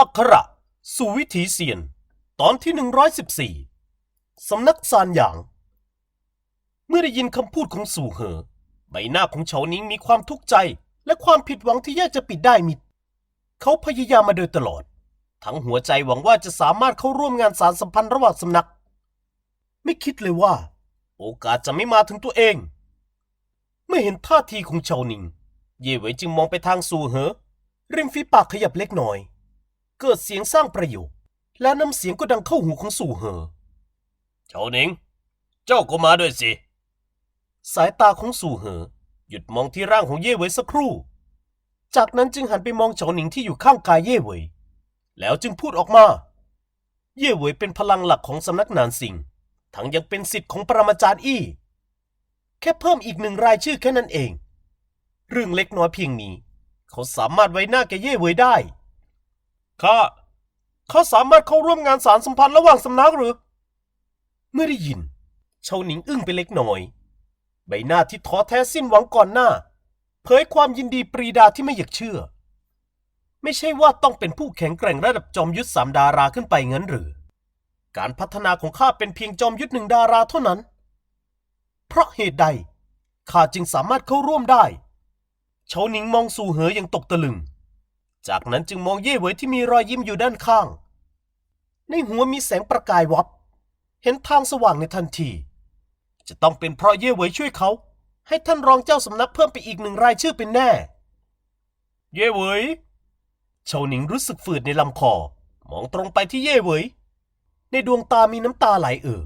อักขระ สู่วิถีเซียน ตอนที่ 114 สำนักซานหยาง เมื่อได้ยินคำพูดของสู่เหอ ใบหน้าของเฉานิงมีความทุกข์ใจ และความผิดหวังที่ยากจะปิดได้มิด เขาพยายามมาโดยตลอด ทั้งหัวใจหวังว่าจะสามารถเข้าร่วมงานสารสัมพันธ์ระหว่างสำนัก ไม่คิดเลยว่า โอกาสจะไม่มาถึงตัวเองเมื่อเห็นท่าทีของเฉานิง เย่เหวยจึงมองไปทางสู่เหอ ริมฝีปากขยับเล็กน้อย เกิดเสียงสร้างประโยค และน้ำเสียงก็ดังเข้าหูของสู่เหอเฉาหนิง เจ้าก็มาด้วยสิ สายตาของสู่เหอ หยุดมองที่ร่างของเย่เหวยสักครู่ จากนั้นจึงหันไปมองเฉาหนิงที่อยู่ข้างกายเย่เหวยแล้วจึงพูดออกมา เย่เหวยเป็นพลังหลักของสำนักนานสิงทั้งยังเป็นสิทธิ์ของปรมาจารย์อี้ แค่เพิ่มอีกหนึ่งรายชื่อแค่นั้นเอง เรื่องเล็กน้อยเพียงนี้ เขาสามารถไว้หน้าแกเย่เหวยได้ ข้าเขาสามารถเข้าร่วมงานสารสัมพันธ์ระหว่างสำนักหรือ เมื่อได้ยินเฉาหนิงอึ้งไปเล็กน้อย ใบหน้าที่ท้อแท้สิ้นหวังก่อนหน้า เผยความยินดีปรีดาที่ไม่อยากเชื่อ ไม่ใช่ว่าต้องเป็นผู้แข็งแกร่งระดับจอมยุทธสามดาราขึ้นไปเงั้นหรือ การพัฒนาของข้าเป็นเพียงจอมยุทธหนึ่งดาราเท่านั้น เพราะเหตุใดข้าจึงสามารถเข้าร่วมได้เฉาหนิงมองสู่เหออย่างตกตะลึง จากนั้นจึงมองเย่เหวยที่มีรอยยิ้มอยู่ด้านข้าง ในหัวมีแสงประกายวับ เห็นทางสว่างในทันที จะต้องเป็นเพราะเย่เหวยช่วยเขา ให้ท่านรองเจ้าสำนักเพิ่มไปอีกหนึ่งรายชื่อเป็นแน่ เย่เหวยเฉาหนิงรู้สึกฝืดในลำคอ มองตรงไปที่เย่เหวยในดวงตามีน้ำตาไหลเอ่อ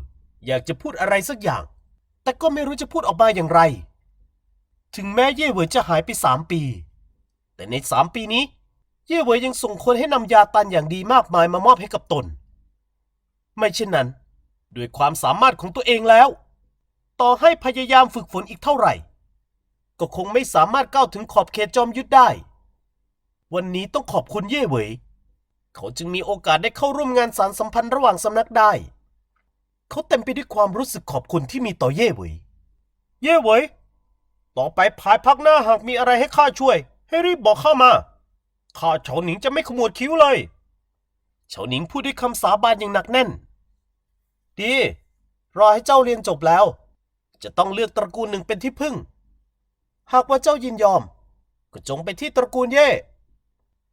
อยากจะพูดอะไรสักอย่าง แต่ก็ไม่รู้จะพูดออกมาอย่างไร ถึงแม้เย่เหวยจะหายไปสามปี แต่ในสามปีนี้ เย่เหวยยังส่งคนให้นำยาตันอย่างดีมากมายมามอบให้กับตน ไม่เช่นนั้น ด้วยความสามารถของตัวเองแล้ว ต่อให้พยายามฝึกฝนอีกเท่าไหร่ ก็คงไม่สามารถก้าวถึงขอบเขตจอมยุทธได้ วันนี้ต้องขอบคุณเย่เหวย เขาจึงมีโอกาสได้เข้าร่วมงานสารสัมพันธ์ระหว่างสำนักได้ เขาเต็มไปด้วยความรู้สึกขอบคุณที่มีต่อเย่เหวย เย่เหวย ต่อไปภายพักหน้าหากมีอะไรให้ข้าช่วย ให้รีบบอกข้ามา ข้าเฉาหนิงจะไม่ขมวดคิ้วเลยเฉาหนิงพูดด้วยคำสาบานอย่างหนักแน่น ดี รอให้เจ้าเรียนจบแล้ว จะต้องเลือกตระกูลหนึ่งเป็นที่พึ่ง หากว่าเจ้ายินยอม ก็จงไปที่ตระกูลเย่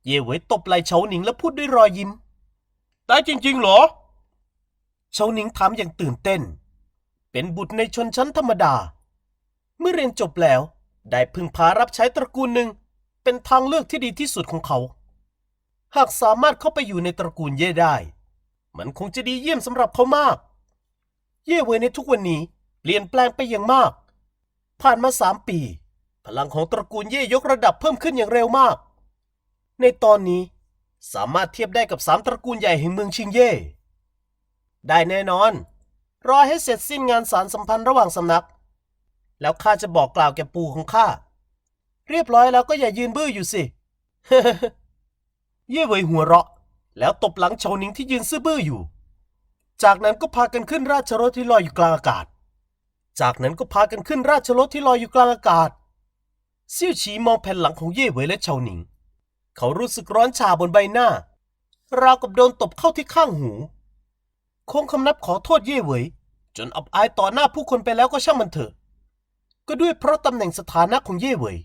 เย่เหวยตบไหล่เฉาหนิงแล้วพูดด้วยรอยยิ้ม ได้จริงๆเหรอ เฉาหนิงถามอย่างตื่นเต้น เป็นบุตรในชนชั้นธรรมดา เมื่อเรียนจบแล้ว ได้พึ่งพารับใช้ตระกูลหนึ่ง เป็นทางเลือกที่ดีที่สุดของเขา หากสามารถเข้าไปอยู่ในตระกูลเย่ได้ มันคงจะดีเยี่ยมสำหรับเขามาก เย่เวยในทุกวันนี้เปลี่ยนแปลงไปอย่างมาก ผ่านมาสามปี พลังของตระกูลเย่ยกระดับเพิ่มขึ้นอย่างเร็วมาก ในตอนนี้สามารถเทียบได้กับสามตระกูลใหญ่แห่งเมืองชิงเย่ ได้แน่นอน รอให้เสร็จสิ้นงานสารสัมพันธ์ระหว่างสำนัก แล้วข้าจะบอกกล่าวแก่ปู่ของข้า เรียบร้อยแล้วก็อย่ายืนบื้ออยู่สิเย่เหวยหัวเราะ แล้วตบหลังเฉาหนิงที่ยืนซื่อบื้ออยู่ จากนั้นก็พากันขึ้นราชรถที่ลอยอยู่กลางอากาศ จากนั้นก็พากันขึ้นราชรถที่ลอยอยู่กลางอากาศเซี่ยวฉีมองแผ่นหลังของเย่เหวยและเฉาหนิง เขารู้สึกร้อนชาบนใบหน้าราวกับโดนตบเข้าที่ข้างหู คงคำนับขอโทษเย่เหวยจนอับอายต่อหน้าผู้คนไปแล้วก็ช่างมันเถอะ ก็ด้วยเพราะตำแหน่งสถานะของเย่เหวย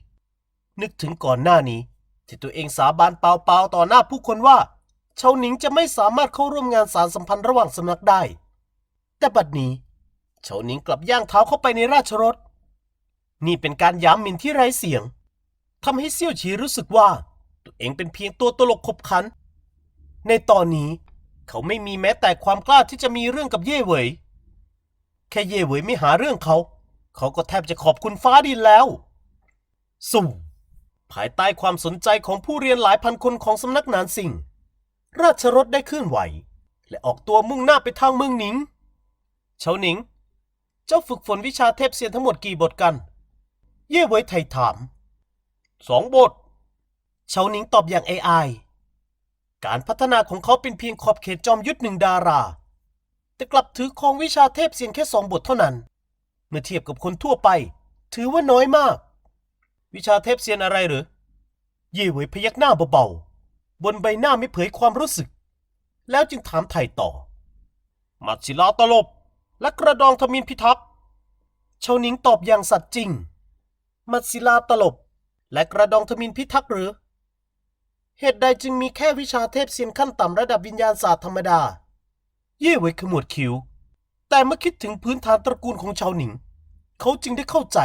นึกถึงก่อนหน้านี้ ที่ตัวเองสาบานเปล่าๆต่อหน้าผู้คนว่าเฉาหนิงจะไม่สามารถเข้าร่วมงานสารสัมพันธ์ระหว่างสำนักได้ แต่บัดนี้เฉาหนิงกลับย่างเท้าเข้าไปในราชรถ นี่เป็นการย้ำหมิ่นที่ไร้เสียงทำให้เซี่ยวฉีรู้สึกว่า ตัวเองเป็นเพียงตัวตลกขบขัน ในตอนนี้เขาไม่มีแม้แต่ความกล้าที่จะมีเรื่องกับเย่เหวยแค่เย่เหวยไม่หาเรื่องเขา เขาก็แทบจะขอบคุณฟ้าดินแล้วสุ่ ภายใต้ความสนใจของผู้เรียนหลายพันคนของสำนักนานสิงราชรถได้เคลื่อนไหว และออกตัวมุ่งหน้าไปทางเมืองหนิง เฉาหนิง เจ้าฝึกฝนวิชาเทพเซียนทั้งหมดกี่บทกัน เย่เหวยไทยถาม สองบท เฉาหนิงตอบอย่าง AI การพัฒนาของเขาเป็นเพียงขอบเขตจอมยุทธหนึ่งดารา แต่กลับถือครองวิชาเทพเซียนแค่สองบทเท่านั้น เมื่อเทียบกับคนทั่วไป ถือว่าน้อยมาก วิชาเทพเซียนอะไรหรือ เย่เหวยพยักหน้าเบาๆ บนใบหน้าไม่เผยความรู้สึก แล้วจึงถามไถ่ต่อ มัดศิลาตลบ และกระดองทมินพิทักษ์ชาหนิงตอบอย่างสัตย์จริง มัดศิลาตลบ และกระดองทมินพิทักษ์หรือ เหตุใดจึงมีแค่วิชาเทพเซียนขั้นต่ำระดับวิญญาณศาสตร์ธรรมดา เย่เหว่ยขมวดคิ้ว แต่เมื่อคิดถึงพื้นฐานตระกูลของชาวหนิง เขาจึงได้เข้าใจ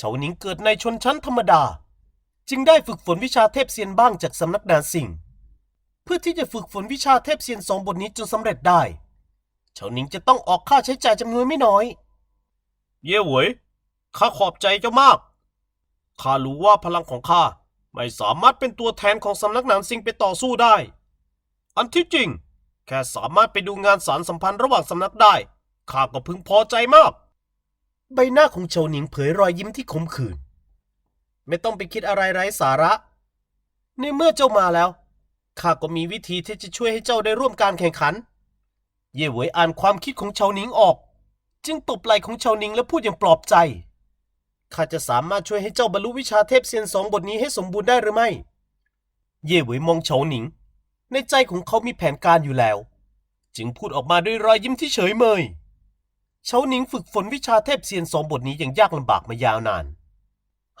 ชาหนิงเกิดในชนชั้นธรรมดา จึงได้ฝึกฝนวิชาเทพเซียนบ้างจากสำนักนานสิงเพื่อที่จะฝึกฝนวิชาเทพเซียนสองบทนี้จนสำเร็จได้ชาหนิงจะต้องออกค่าใช้จ่ายจำนวนไม่น้อย เย่เหวยข้าขอบใจเจ้ามากข้ารู้ว่าพลังของข้าไม่สามารถเป็นตัวแทนของสำนักนานสิงไปต่อสู้ได้ อันที่จริง แค่สามารถไปดูงานสารสัมพันธ์ระหว่างสำนักได้ข้าก็พึงพอใจมาก ใบหน้าของเฉาหนิงเผยรอยยิ้มที่ขมขื่น ไม่ต้องไปคิดอะไรไร้สาระ ในเมื่อเจ้ามาแล้ว ข้าก็มีวิธีที่จะช่วยให้เจ้าได้ร่วมการแข่งขัน เย่เหวยอ่านความคิดของเฉาหนิงออก จึงตบไหล่ของเฉาหนิงและพูดอย่างปลอบใจ ข้าจะสามารถช่วยให้เจ้าบรรลุวิชาเทพเซียนสองบทนี้ให้สมบูรณ์ได้หรือไม่ เย่เหวยมองเฉาหนิง ในใจของเขามีแผนการอยู่แล้ว จึงพูดออกมาด้วยรอยยิ้มที่เฉยเมย เฉาหนิงฝึกฝนวิชาเทพเซียนสองบทนี้อย่างยากลำบากมายาวนาน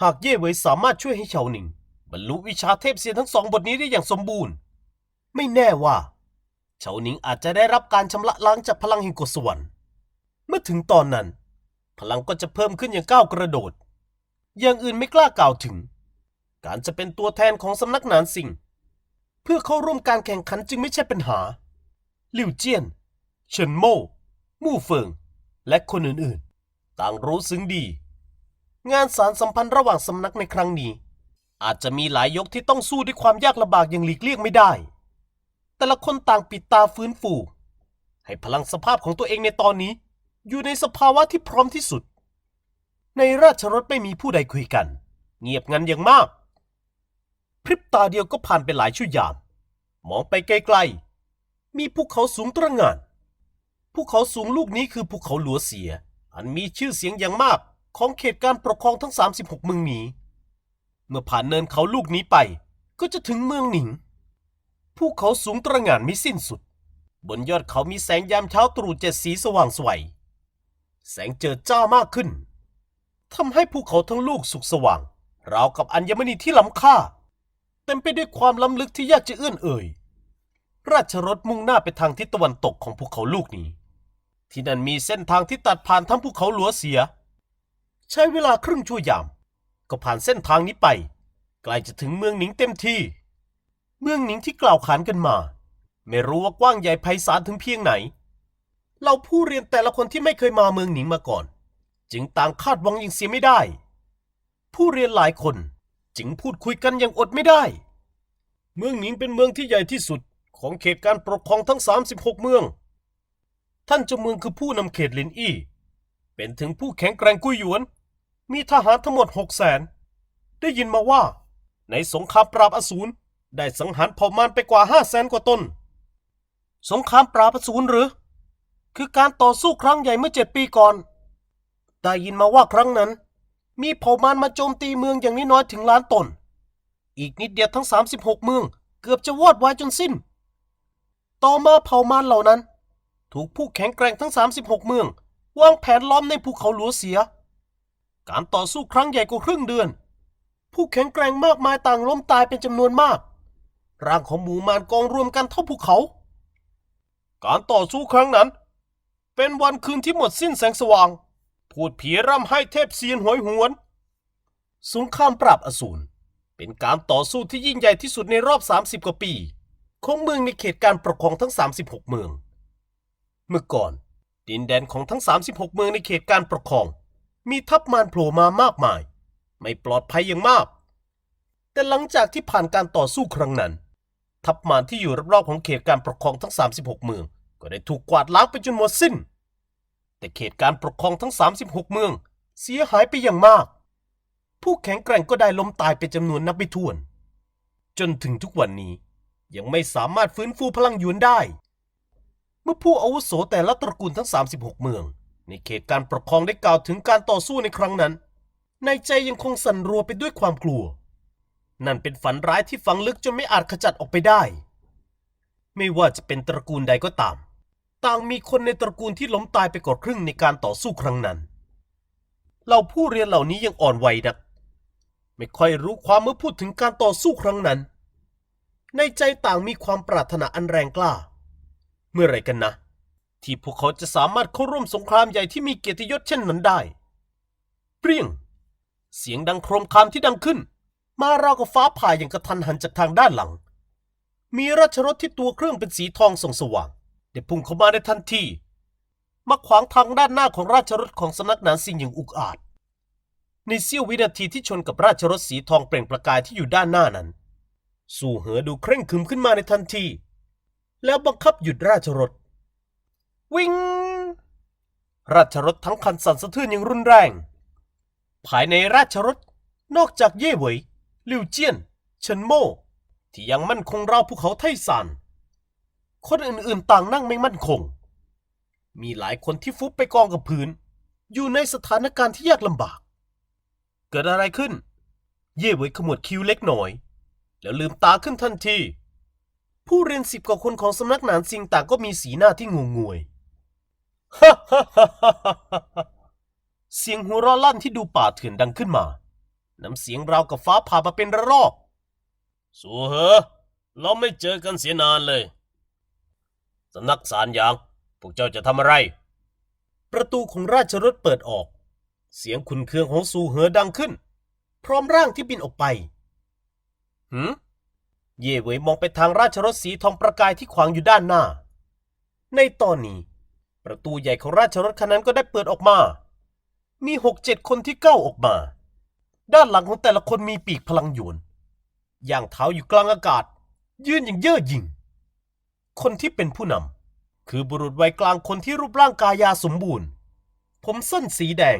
หากเย่เวยสามารถช่วยให้เฉาหนิง บรรลุวิชาเทพเซียนทั้งสองบทนี้ได้อย่างสมบูรณ์ ไม่แน่ว่า เฉาหนิงอาจจะได้รับการชำระล้างจากพลังแห่งกฎสวรรค์ เมื่อถึงตอนนั้น พลังก็จะเพิ่มขึ้นอย่างก้าวกระโดด อย่างอื่นไม่กล้ากล่าวถึง การจะเป็นตัวแทนของสำนักนานสิงเพื่อเข้าร่วมการแข่งขันจึงไม่ใช่ปัญหาลิวเจียน เฉินโม่มู่เฟิง และคนอื่นๆ ต่างรู้ซึ้งดี งานสารสัมพันธ์ระหว่างสำนักในครั้งนี้ อาจจะมีหลายยกที่ต้องสู้ด้วยความยากลำบากอย่างหลีกเลี่ยงไม่ได้ แต่ละคนต่างปิดตาฟื้นฟู ให้พลังสภาพของตัวเองในตอนนี้ อยู่ในสภาวะที่พร้อมที่สุด ในราชรถไม่มีผู้ใดคุยกัน เงียบงันอย่างมาก พริบตาเดียวก็ผ่านไปหลายชั่วยาม มองไปไกลๆ มีภูเขาสูงตระหง่าน ภูเขาสูงลูกนี้คือภูเขาหลัวเสีย อันมีชื่อเสียงอย่างมากของเขตการปกครองทั้ง 36 เมืองหนี เมื่อผ่านเนินเขาลูกนี้ไป ก็จะถึงเมืองหนิง ภูเขาสูงตระหง่านไม่สิ้นสุด บนยอดเขามีแสงยามเช้าตรู่เจ็ดสีสว่างสวย แสงเจิดจ้ามากขึ้นทำให้ภูเขาทั้งลูกสุกสว่าง ราวกับอัญมณีที่ล้ำค่า เต็มไปด้วยความล้ำลึกที่ยากจะเอื้อนเอ่ย ราชรถมุ่งหน้าไปทางทิศตะวันตกของภูเขาลูกนี้ ที่นั่นมีเส้นทางที่ตัดผ่านทั้งภูเขาหลัวเสีย ใช้เวลาครึ่งชั่วยาม ก็ผ่านเส้นทางนี้ไป ใกล้จะถึงเมืองหนิงเต็มที่ เมืองหนิงที่กล่าวขานกันมา ไม่รู้ว่ากว้างใหญ่ไพศาลถึงเพียงไหน เราผู้เรียนแต่ละคนที่ไม่เคยมาเมืองหนิงมาก่อน จึงต่างคาดหวังอย่งเสียไม่ได้ ผู้เรียนหลายคนจึงพูดคุยกันอย่างอดไม่ได้ เมืองหนิงเป็นเมืองที่ใหญ่ที่สุดของเขตการปกครองทั้ง 36 เมือง ท่านเจ้าเมืองคือผู้นำเขตลินอี้ เป็นถึงผู้แข็งแกร่งกุยหยวน มีทหารทั้งหมด6 0แสน ได้ยินมาว่า ในสงครามปราบอสูรได้สังหารเผ่ามารไปกว่า5 0 0แสนกว่าตน สงครามปราบอสูรหรือ คือการต่อสู้ครั้งใหญ่เมื่อเจ็ดปีก่อน ได้ยินมาว่าครั้งนั้น มีเผ่ามารมาโจมตีเมืองอย่างน้อยถึงล้านตน อีกนิดเดียวทั้ง 36 เมือง เกือบจะวอดวายจนสิ้น ต่อมาเผ่ามารเหล่านั้น ถูกผู้แข็งแกร่งทั้ง 36 เมือง วางแผนล้อมในภูเขาหลัวเสีย การต่อสู้ครั้งใหญ่กว่าครึ่งเดือน ผู้แข็งแกร่งมากมายต่างล้มตายเป็นจำนวนมาก ร่างของหมู่มารกองรวมกันเท่าภูเขา การต่อสู้ครั้งนั้น เป็นวันคืนที่หมดสิ้นแสงสว่าง พูดผีร่ำให้เทพเซียนหวยหวน สงครามปราบอสูรเป็นการต่อสู้ที่ยิ่งใหญ่ที่สุดในรอบ 30 กว่าปี ของเมืองในเขตการปกครองทั้ง 36 เมือง เมื่อก่อน ดินแดนของทั้ง 36 เมืองในเขตการปกครอง มีทัพมารโผล่มามากมาย ไม่ปลอดภัยอย่างมาก แต่หลังจากที่ผ่านการต่อสู้ครั้งนั้น ทัพมารที่อยู่รอบๆของเขตการปกครองทั้ง 36 เมือง ก็ได้ถูกกวาดล้างไปจนหมดสิ้น แต่เขตการปกครองทั้ง 36 เมือง เสียหายไปอย่างมาก ผู้แข็งแกร่งก็ได้ล้มตายเป็นจำนวนนับไม่ถ้วน จนถึงทุกวันนี้ยังไม่สามารถฟื้นฟูพลังหยวนได้ มื่อผู้อาวุโสแต่ละตระกูลทั้ง 36 เมือง ในเขตการปกครองได้กล่าวถึงการต่อสู้ในครั้งนั้น ในใจยังคงสั่นรัวไปด้วยความกลัว นั่นเป็นฝันร้ายที่ฝังลึกจนไม่อาจขจัดออกไปได้ ไม่ว่าจะเป็นตระกูลใดก็ตาม ต่างมีคนในตระกูลที่ล้มตายไปกว่าครึ่งในการต่อสู้ครั้งนั้นเราผู้เรียนเหล่านี้ยังอ่อนวัยนัก ไม่ค่อยรู้ความเมื่อพูดถึงการต่อสู้ครั้งนั้น ในใจต่างมีความปรารถนาอันแรงกล้า มื่อไรกันนะ ที่พวกเขาจะสามารถเข้าร่วมสงครามใหญ่ที่มีเกียรติยศเช่นนั้นได้ เปรี้ยง เสียงดังโครมครามที่ดังขึ้น มาราวกับฟ้าผ่าอย่างกระทันหันจากทางด้านหลัง มีราชรถที่ตัวเครื่องเป็นสีทองส่องสว่างได้พุ่งเข้ามาในทันทีมาขวางทางด้านหน้าของราชรถของสำนักหนานซิงอย่างอุกอาจ ในเสี้ยววินาทีที่ชนกับราชรถสีทองเปล่งประกายที่อยู่ด้านหน้านั้น สู่เหอดูเคร่งขึมขึ้นมาในทันที แล้วบังคับหยุดราชรถ วิ่ง ราชรถทั้งคันสั่นสะเทือนอย่างรุนแรง ภายในราชรถนอกจากเย่เหวยลิวเจียน เฉินโม่ ที่ยังมั่นคงราวภูเขาไทซาน คนอื่นๆต่างนั่งไม่มั่นคง มีหลายคนที่ฟุบไปกองกับพื้น อยู่ในสถานการณ์ที่ยากลำบาก เกิดอะไรขึ้น เย่เหวยขมวดคิ้วเล็กหน่อย แล้วลืมตาขึ้นทันที ผู้เรียนสิบกว่าคนของสำนักหนานซิงต่างก็มีสีหน้าที่งงงวยฮ่าฮ่าฮ่าฮ่าฮ่าเสียงหัวเราะลั่นที่ดูป่าเถื่อนดังขึ้นมา น้ำเสียงราวกับฟ้าผ่ามาเป็นระลอก สู่เหอะเราไม่เจอกันเสียนานเลย สำนักสารยาง พวกเจ้าจะทำอะไร ประตูของราชรถเปิดออก เสียงขุนเคืองของสู่เหอดังขึ้น พร้อมร่างที่บินออกไปหืม เย่เวยมองไปทางราชรถสีทองประกายที่ขวางอยู่ด้านหน้า ในตอนนี้ ประตูใหญ่ของราชรถคันนั้นก็ได้เปิดออกมา มีหกเจ็ดคนที่ก้าวออกมา ด้านหลังของแต่ละคนมีปีกพลังหยวนย่างเท้าอยู่กลางอากาศ ยืนอย่างเย่อหยิ่ง คนที่เป็นผู้นำคือบุรุษวัยกลางคนที่รูปร่างกายาสมบูรณ์ ผมสั้นสีแดง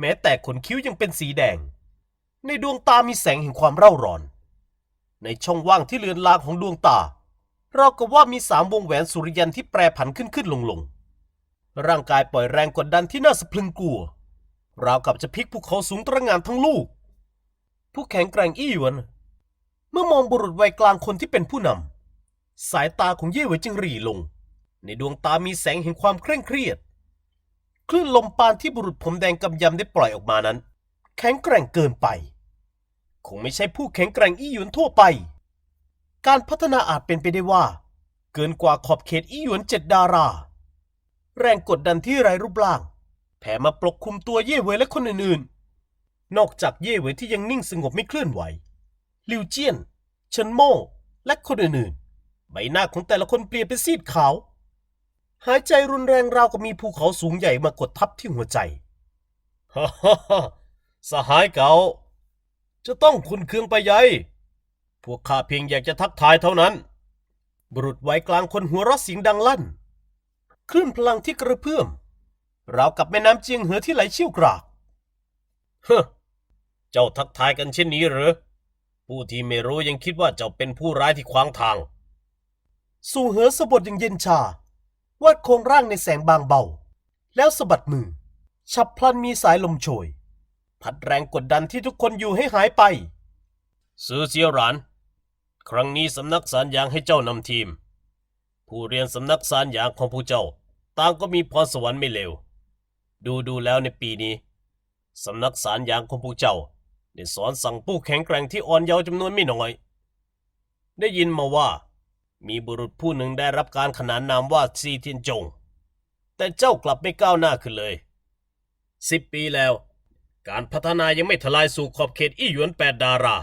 แม้แต่ขนคิ้วยังเป็นสีแดง ในดวงตามีแสงแห่งความเร่าร้อน ในช่องว่างที่เลือนลางของดวงตา เรากับว่ามีสามวงแหวนสุริยันที่แปรผันขึ้นขึ้นลงลงร่างกายปล่อยแรงกดดันที่น่าสะพรึงกลัว ราวกับจะพลิกภูเขาสูงตระงานทั้งลูก ผู้แข็งแกร่งอี้หยวน เมื่อมองบุรุษวัยกลางคนที่เป็นผู้นำ สายตาของเย่เหวยจึงหรี่ลง ในดวงตามีแสงแห่งความเคร่งเครียด คลื่นลมปานที่บุรุษผมแดงกำยำได้ปล่อยออกมานั้น แข็งแกร่งเกินไป คงไม่ใช่ผู้แข็งแกร่งอี้หยวนทั่วไป การพัฒนาอาจเป็นไปได้ว่า เกินกว่าขอบเขตอี้หยวนเจ็ดดารา แรงกดดันที่ไร้รูปร่าง แผ่มาปกคลุมตัวเย่เวยและคนอื่นๆ นอกจากเย่เวยที่ยังนิ่งสงบไม่เคลื่อนไหว ลิวเจียนเฉินโม่และคนอื่นๆ ใบหน้าของแต่ละคนเปลี่ยนเป็นซีดขาว หายใจรุนแรงราวกับมีภูเขาสูงใหญ่มากดทับที่หัวใจฮ่าฮ่าฮ่าสหายเก่า จะต้องคุณเคืองไปใหญ่พวกข้าเพียงอยากจะทักทายเท่านั้น บุรุษวัยกลางคนหัวเราะเสียงดังลั่น คลื่นพลังที่กระเพื่อมราวกับแม่น้ำเจียงเหอที่ไหลเชี่ยวกรากเฮ้อเจ้าทักทายกันเช่นนี้หรือ ผู้ที่ไม่รู้ยังคิดว่าเจ้าเป็นผู้ร้ายที่ขวางทาง สู่เหอสะบดอย่างเย็นชาวาดโครงร่างในแสงบางเบา แล้วสะบัดมือ ฉับพลันมีสายลมโชย พัดแรงกดดันที่ทุกคนอยู่ให้หายไป ซื้อเซียวหราน ครั้งนี้สำนักสารยางให้เจ้านำทีม ผู้เรียนสำนักสารยางของผู้เจ้า ต่างก็มีพรสวรรค์ไม่เลว ดูดูแล้วในปีนี้ สำนักสารยางของผู้เจ้าได้สอนสั่งผู้แข็งแกร่งที่อ่อนเยาว์จำนวนไม่น้อย ได้ยินมาว่า มีบุรุษผู้หนึ่งได้รับการขนานนามว่าซีเทียนจง แต่เจ้ากลับไม่ก้าวหน้าขึ้นเลยสิบปีแล้ว การพัฒนายังไม่ทลายสู่ขอบเขตอี้หยวนแปดดารา